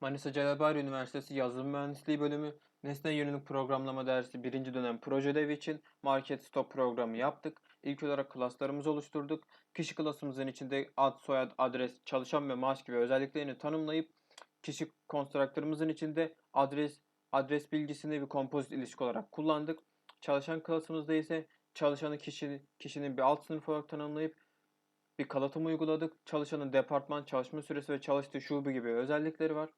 Manisa Celal Üniversitesi Yazılım Mühendisliği Bölümü Nesne Yönelik Programlama Dersi 1. dönem proje ödevi için Market Stop programı yaptık. İlk olarak klaslarımızı oluşturduk. Kişi klasımızın içinde ad, soyad, adres, çalışan ve maaş gibi özelliklerini tanımlayıp kişi konstruktörümüzün içinde adres, adres bilgisini bir kompozit ilişki olarak kullandık. Çalışan klasımızda ise çalışanı kişi, kişinin bir alt sınıf olarak tanımlayıp bir kalıtım uyguladık. Çalışanın departman, çalışma süresi ve çalıştığı şube gibi özellikleri var.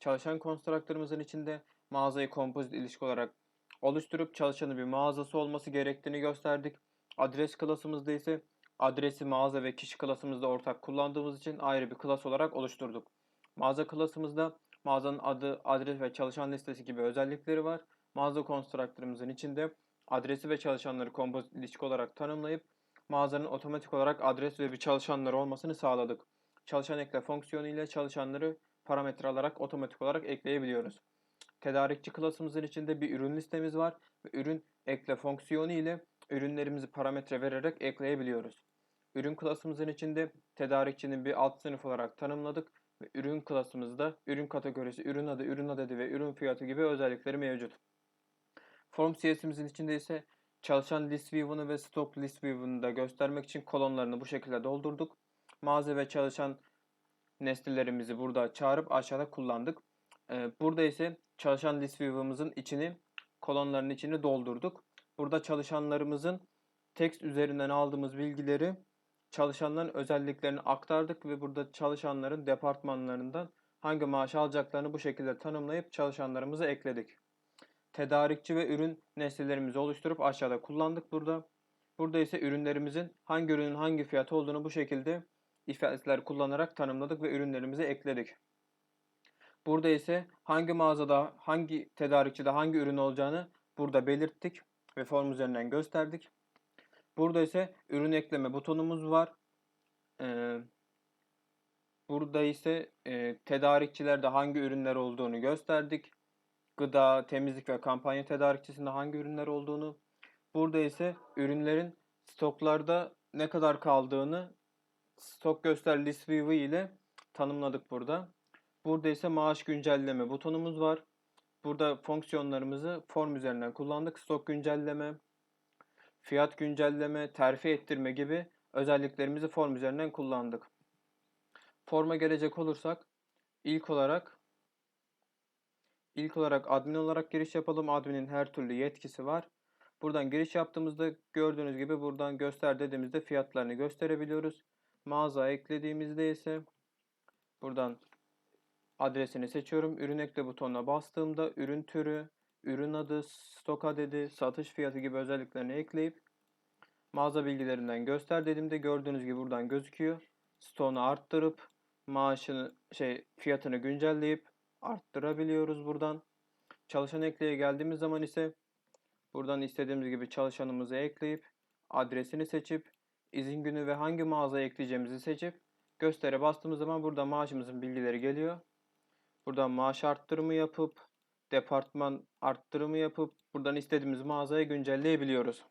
Çalışan konstruktörümüzün içinde mağazayı kompozit ilişki olarak oluşturup çalışanın bir mağazası olması gerektiğini gösterdik. Adres klasımızda ise adresi mağaza ve kişi klasımızda ortak kullandığımız için ayrı bir klas olarak oluşturduk. Mağaza klasımızda mağazanın adı, adres ve çalışan listesi gibi özellikleri var. Mağaza konstruktörümüzün içinde adresi ve çalışanları kompozit ilişki olarak tanımlayıp mağazanın otomatik olarak adres ve bir çalışanları olmasını sağladık. Çalışan ekle fonksiyonu ile çalışanları parametre alarak otomatik olarak ekleyebiliyoruz. Tedarikçi klasımızın içinde bir ürün listemiz var ve ürün ekle fonksiyonu ile ürünlerimizi parametre vererek ekleyebiliyoruz. Ürün klasımızın içinde tedarikçinin bir alt sınıf olarak tanımladık ve ürün klasımızda ürün kategorisi, ürün adı, ürün adedi ve ürün fiyatı gibi özellikleri mevcut. Form CS'imizin içinde ise çalışan list view'unu ve stock list view'unu da göstermek için kolonlarını bu şekilde doldurduk. Mağaza ve çalışan nesnelerimizi burada çağırıp aşağıda kullandık. Ee, burada ise çalışan list view'ımızın içini kolonların içini doldurduk. Burada çalışanlarımızın text üzerinden aldığımız bilgileri çalışanların özelliklerini aktardık ve burada çalışanların departmanlarından hangi maaş alacaklarını bu şekilde tanımlayıp çalışanlarımızı ekledik. Tedarikçi ve ürün nesnelerimizi oluşturup aşağıda kullandık burada. Burada ise ürünlerimizin hangi ürünün hangi fiyatı olduğunu bu şekilde ifadeler kullanarak tanımladık ve ürünlerimizi ekledik. Burada ise hangi mağazada, hangi tedarikçide hangi ürün olacağını burada belirttik ve form üzerinden gösterdik. Burada ise ürün ekleme butonumuz var. Ee, burada ise e, tedarikçilerde hangi ürünler olduğunu gösterdik. Gıda, temizlik ve kampanya tedarikçisinde hangi ürünler olduğunu. Burada ise ürünlerin stoklarda ne kadar kaldığını stok göster list view ile tanımladık burada. Burada ise maaş güncelleme butonumuz var. Burada fonksiyonlarımızı form üzerinden kullandık. Stok güncelleme, fiyat güncelleme, terfi ettirme gibi özelliklerimizi form üzerinden kullandık. Forma gelecek olursak ilk olarak ilk olarak admin olarak giriş yapalım. Adminin her türlü yetkisi var. Buradan giriş yaptığımızda gördüğünüz gibi buradan göster dediğimizde fiyatlarını gösterebiliyoruz. Mağaza eklediğimizde ise buradan adresini seçiyorum. Ürün ekle butonuna bastığımda ürün türü, ürün adı, stok adedi, satış fiyatı gibi özelliklerini ekleyip mağaza bilgilerinden göster dediğimde gördüğünüz gibi buradan gözüküyor. Stoğunu arttırıp maaşını şey fiyatını güncelleyip arttırabiliyoruz buradan. Çalışan ekleye geldiğimiz zaman ise buradan istediğimiz gibi çalışanımızı ekleyip adresini seçip izin günü ve hangi mağazaya ekleyeceğimizi seçip göstere bastığımız zaman burada maaşımızın bilgileri geliyor. Buradan maaş arttırımı yapıp departman arttırımı yapıp buradan istediğimiz mağazaya güncelleyebiliyoruz.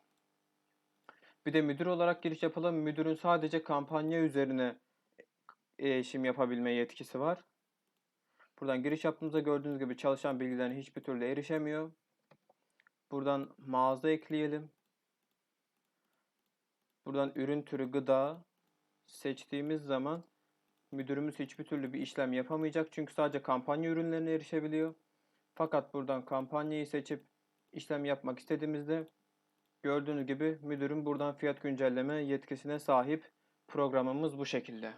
Bir de müdür olarak giriş yapalım. Müdürün sadece kampanya üzerine erişim yapabilme yetkisi var. Buradan giriş yaptığımızda gördüğünüz gibi çalışan bilgilerine hiçbir türlü erişemiyor. Buradan mağaza ekleyelim. Buradan ürün türü gıda seçtiğimiz zaman müdürümüz hiçbir türlü bir işlem yapamayacak. Çünkü sadece kampanya ürünlerine erişebiliyor. Fakat buradan kampanyayı seçip işlem yapmak istediğimizde gördüğünüz gibi müdürüm buradan fiyat güncelleme yetkisine sahip. Programımız bu şekilde.